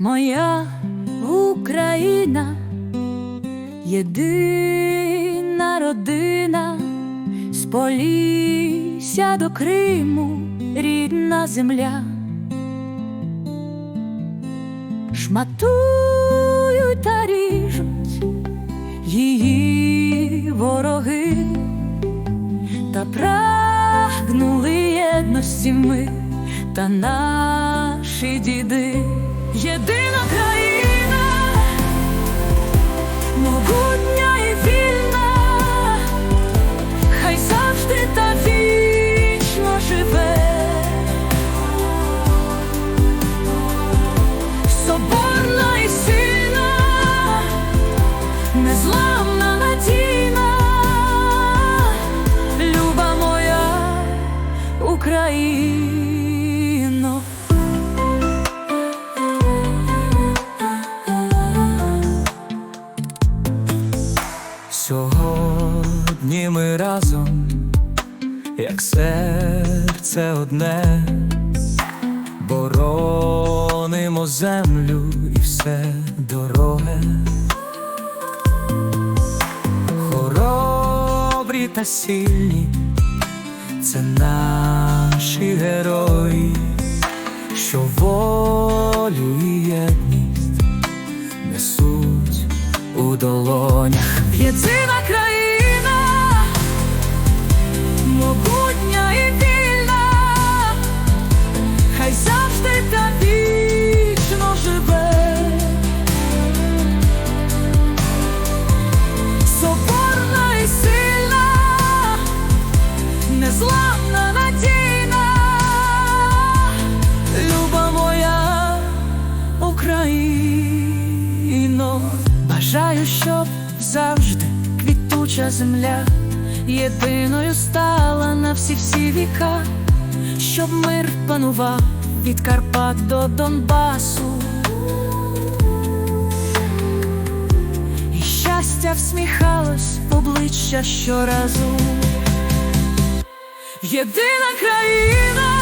Моя Україна, єдина родина, з Полісся до Криму, рідна земля. Шматують та ріжуть її вороги, та прагнули єдності ми та наші діди. Єдина Сьогодні ми разом, як серце одне, боронимо землю і все дороге. Хоробрі та сильні, це наші герої, що у долонях. Єдина країна, могутня і вільна, хай завжди та вічно живе. Соборна і сильна, незламна надійна, люба моя Україно. Бажаю, щоб завжди квітуча земля єдиною стала на всі всі віка, щоб мир панував від Карпат до Донбасу. Щастя всміхалось обличчя щоразу. Єдина країна,